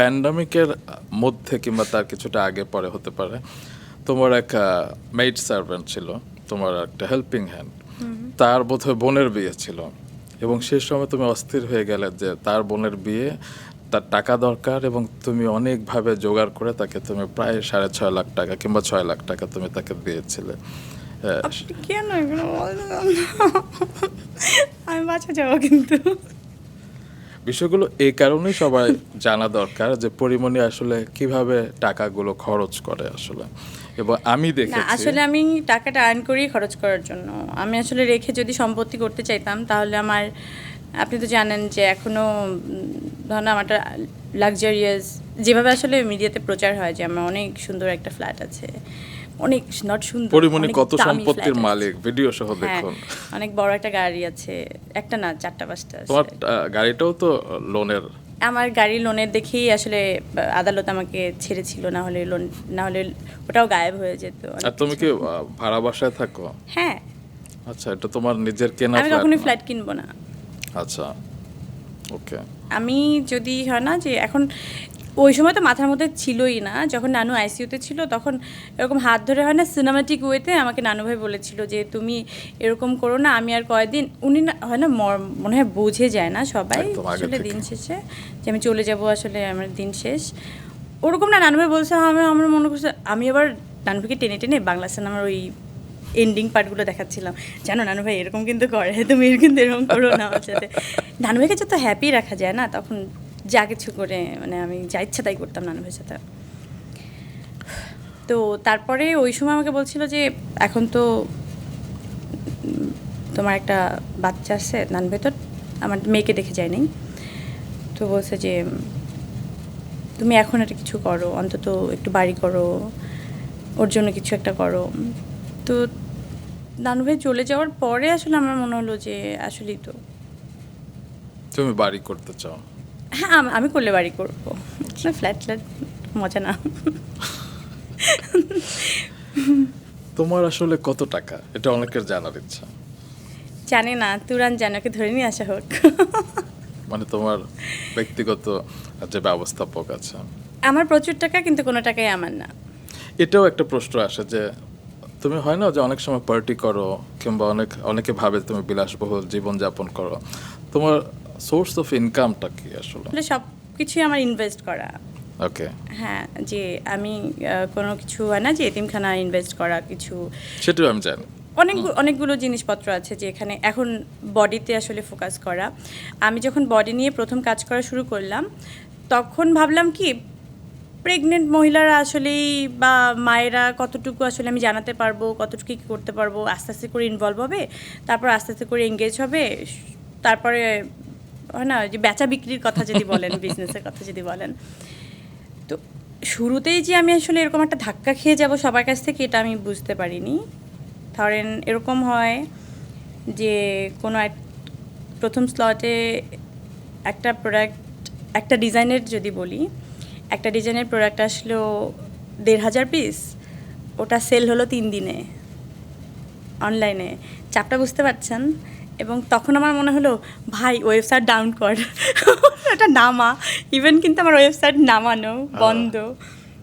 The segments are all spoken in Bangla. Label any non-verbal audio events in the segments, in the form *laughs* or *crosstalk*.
প্যান্ডামিকের মধ্যে কিংবা তার কিছুটা আগে পরে হতে পারে তোমার এক মেইড সার্ভেন্ট ছিল তোমার একটা হেল্পিং হ্যান্ড তার বোধহয় বোনের বিয়ে ছিল এবং সেই সময় তুমি অস্থির হয়ে গেলে যে তার বোনের বিয়ে তার টাকা দরকার এবং তুমি অনেকভাবে জোগাড় করে তাকে তুমি প্রায় সাড়ে ছয় লাখ টাকা কিংবা ছয় লাখ টাকা তুমি তাকে দিয়েছিলে। কেন আমি বাঁচা যাব কিন্তু। বিষয়গুলো এই কারণেই সবাই জানা দরকার যে পরিমণি আসলে কীভাবে টাকাগুলো খরচ করে আসলে। এবং আমি না দেখেছি আসলে আমি টাকাটা আর্ন করি খরচ করার জন্য। আমি আসলে রেখে যদি সম্পত্তি করতে চাইতাম তাহলে আমার আপনি তো জানেন যে এখনও ধরুন আমার লাক্সারিয়াস যেভাবে আসলে মিডিয়াতে প্রচার হয় যে আমার অনেক সুন্দর একটা ফ্ল্যাট আছে। অনেক নট সুন্দর পরিমণি কত সম্পত্তির মালিক ভিডিও সহ হ্যাঁ দেখুন। অনেক বড় একটা গাড়ি আছে একটা না চারটা পাঁচটা তোমার গাড়িটাও তো লোনের আমার গাড়ি লোনের দেখেই আসলে আদালত আমাকে ছেড়েছিল না হলে লোন না হলে ওটাও গায়েব হয়ে যেত। আর তুমি কি ভাড়া বাসায় থাকো? হ্যাঁ। আচ্ছা এটা তোমার নিজের কেনা আমি flat কখনোই না? ফ্ল্যাট কিনবো না। আচ্ছা ওকে আমি যদি হয় না যে এখন ওই সময় তো মাথার মধ্যে ছিলই না। যখন নানু আইসিইউতে ছিল তখন এরকম হাত ধরে হয় না সিনেমাটিক ওয়েতে আমাকে নানু ভাই বলেছিল যে তুমি এরকম করো না আমি আর কয়দিন উনি না হয় না মনে হয় বুঝে যায় না সবাই আসলে দিন শেষে যে আমি চলে যাব আসলে আমার দিন শেষ। ওরকম না নানু ভাই বলছে আমি আমার মনে করছে আমি আবার নানু ভাইকে টেনে টেনে বাংলা সিনেমার ওই এন্ডিং পার্টগুলো দেখাচ্ছিলাম। জানো নানু ভাই এরকম কিন্তু করে তুমি কিন্তু এরকম করো না আমার সাথে। নানু ভাইকে যত হ্যাপি রাখা যায় না তখন যা কিছু করে মানে আমি যা ইচ্ছা তাই করতাম নানু ভাইয়ের সাথে। তো তারপরে ওই সময় আমাকে বলছিল যে, এখন তো তোমার একটা বাচ্চা আছে নানু তো আমার মেয়েকে দেখে যায় নাই। তো বলছে যে, তুমি এখন একটা কিছু করো, অন্তত একটু বাড়ি করো, ওর জন্য কিছু একটা করো। তো নানু ভাই চলে যাওয়ার পরে আসলে আমার মনে হলো যে, আসলেই তো। তুমি বাড়ি করতে চাও হ্যাঁ আমি করলে বাড়ি করব। ফ্ল্যাট ফ্ল্যাট মজা না। তোমার আসলে কত টাকা? এটা অনেকের জানার ইচ্ছা। জানি না তুরান জানাকে ধরে নিয়ে আসা হোক। মানে তোমার ব্যক্তিগত যে ব্যবস্থাপক আছে। আমার প্রচুর টাকা কিন্তু কোনো টাকাই আমার না। এটাও একটা প্রশ্ন আসে যে তুমি হয় না যে অনেক সময় পার্টি করো কিংবা অনেক অনেকে ভাবে তুমি বিলাসবহুল জীবনযাপন করো। তোমার সোর্স অফ ইনকামটা কি আসলে? সব কিছুই আমার ইনভেস্ট করা। ওকে হ্যাঁ যে আমি কোনো কিছু হয় না যে এতিমখানা ইনভেস্ট করা কিছু। সেটাও আমি জানি। অনেক অনেকগুলো জিনিসপত্র আছে যে এখানে এখন বডিতে আসলে ফোকাস করা। আমি যখন বডি নিয়ে প্রথম কাজ করা শুরু করলাম তখন ভাবলাম কি প্রেগনেন্ট মহিলারা আসলেই বা মায়েরা কতটুকু আসলে আমি জানাতে পারব কতটুকু কী করতে পারব আস্তে আস্তে করে ইনভলভ হবে তারপর আস্তে আস্তে করে এঙ্গেজ হবে তারপরে হয় না যে বেচা বিক্রির কথা যদি বলেন *laughs* বিজনেসের কথা যদি বলেন। তো শুরুতেই যে আমি আসলে এরকম একটা ধাক্কা খেয়ে যাব সবার কাছ থেকে এটা আমি বুঝতে পারিনি। ধরেন এরকম হয় যে কোনো এক প্রথম স্লটে একটা প্রোডাক্ট একটা ডিজাইনের যদি বলি একটা ডিজাইনের প্রোডাক্ট আসলো দেড় হাজার পিস ওটা সেল হলো তিন দিনে অনলাইনে চাপটা বুঝতে পারছেন? এবং তখন আমার মনে হলো ভাই ওয়েবসাইট ডাউন কর। *laughs* এটা নামা। ইভেন কিন্তু আমার ওয়েবসাইট নামানো বন্ধ।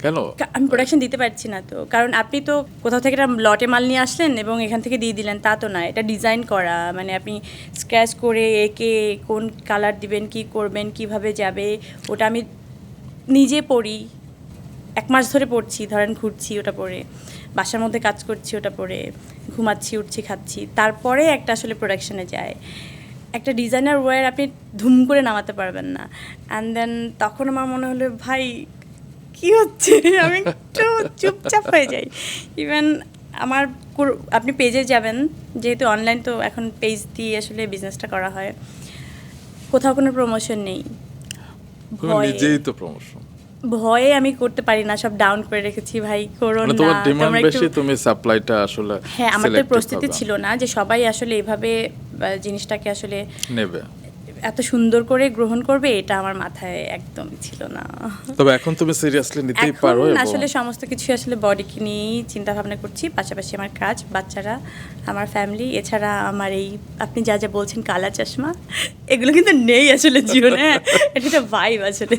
কেন? আমি প্রোডাকশন দিতে পারছি না তো। কারণ আপনি তো কোথাও থেকে একটা লটে মাল নিয়ে আসলেন এবং এখান থেকে দিয়ে দিলেন তা তো না। এটা ডিজাইন করা। মানে আপনি স্ক্র্যাচ করে একে কোন কালার দিবেন কি করবেন কীভাবে যাবে ওটা আমি নিজে পড়ি। এক মাস ধরে পড়ছি ধরেন ঘুরছি ওটা পরে বাসার মধ্যে কাজ করছি ওটা পরে ঘুমাচ্ছি উঠছি খাচ্ছি। তারপরে একটা আসলে প্রোডাকশনে যায়। একটা ডিজাইনার ওয়্যার আপনি ধুম করে নামাতে পারবেন না। অ্যান্ড দেন তখন আমার মনে হলো ভাই কি হচ্ছে? *laughs* আমি একটু চুপচাপ হয়ে যাই। ইভেন আমার আপনি পেজে যাবেন যেহেতু অনলাইন তো এখন পেজ দিয়ে আসলে বিজনেসটা করা হয়। কোথাও কোনো প্রমোশন নেই। নিজেই তো প্রমোশন ভয়ে আমি করতে পারি না সব ডাউন করে রেখেছি ভাই করো মানে না তোমার ডিমান্ড বেশি তুমি সাপ্লাইটা আসলে হ্যাঁ আমার তো প্রস্তুতি ছিল না যে সবাই আসলে এভাবে জিনিসটাকে আসলে নেবে। এত সুন্দর করে গ্রহণ করবে এটা আমার মাথায় একদম ছিল না। তবে এখন তুমি সিরিয়াসলি নিতেই পারো এবং আসলে সমস্ত কিছু আসলে বডিকে নিয়েই চিন্তা ভাবনা করছি পাশাপাশি আমার কাজ বাচ্চারা আমার ফ্যামিলি এছাড়া আমার এই আপনি যা যা বলছেন কালা চশমা এগুলো কিন্তু নেই আসলে জীবনে *laughs* এটা ভাইব আসলে।